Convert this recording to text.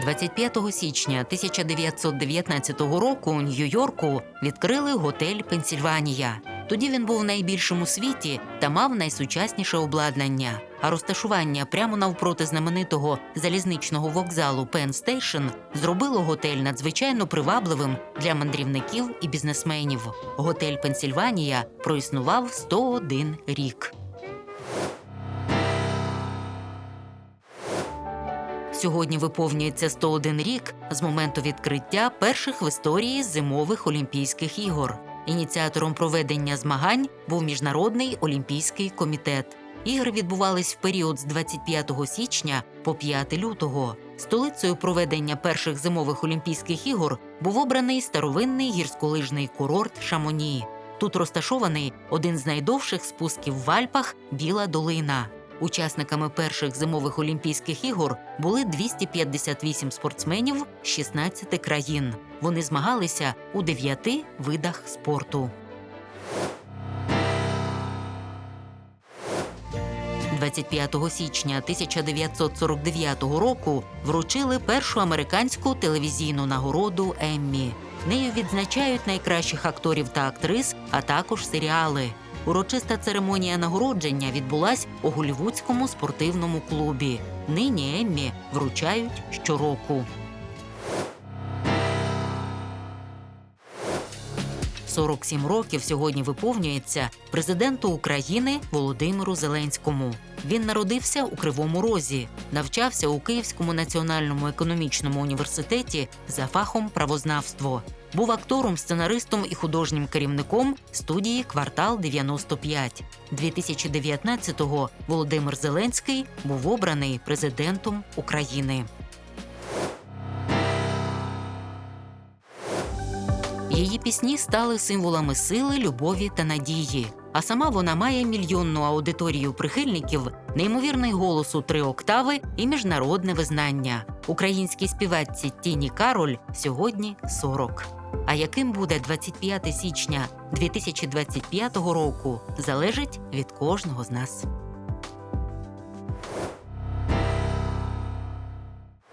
25 січня 1919 року у Нью-Йорку відкрили готель Пенсільванія. Тоді він був найбільшим у світі та мав найсучасніше обладнання. А розташування прямо навпроти знаменитого залізничного вокзалу Пен Стейшн зробило готель надзвичайно привабливим для мандрівників і бізнесменів. Готель Пенсільванія проіснував 101 рік. Сьогодні виповнюється 101 рік з моменту відкриття перших в історії зимових Олімпійських ігор. Ініціатором проведення змагань був Міжнародний олімпійський комітет. Ігри відбувались в період з 25 січня по 5 лютого. Столицею проведення перших зимових Олімпійських ігор був обраний старовинний гірськолижний курорт Шамоні. Тут розташований один з найдовших спусків в Альпах Біла долина. Учасниками перших зимових Олімпійських ігор були 258 спортсменів з 16 країн. Вони змагалися у 9 видах спорту. 25 січня 1949 року вручили першу американську телевізійну нагороду Еммі. Нею відзначають найкращих акторів та актрис, а також серіали. Урочиста церемонія нагородження відбулась у голівудському спортивному клубі. Нині Еммі вручають щороку. 47 років сьогодні виповнюється президенту України Володимиру Зеленському. Він народився у Кривому Розі, навчався у Київському національному економічному університеті за фахом правознавство. Був актором, сценаристом і художнім керівником студії Квартал 95. 2019-го Володимир Зеленський був обраний президентом України. Її пісні стали символами сили, любові та надії. А сама вона має мільйонну аудиторію прихильників, неймовірний голос у три октави і міжнародне визнання. Українській співачці Тіні Кароль сьогодні 40. А яким буде 25 січня 2025 року, залежить від кожного з нас.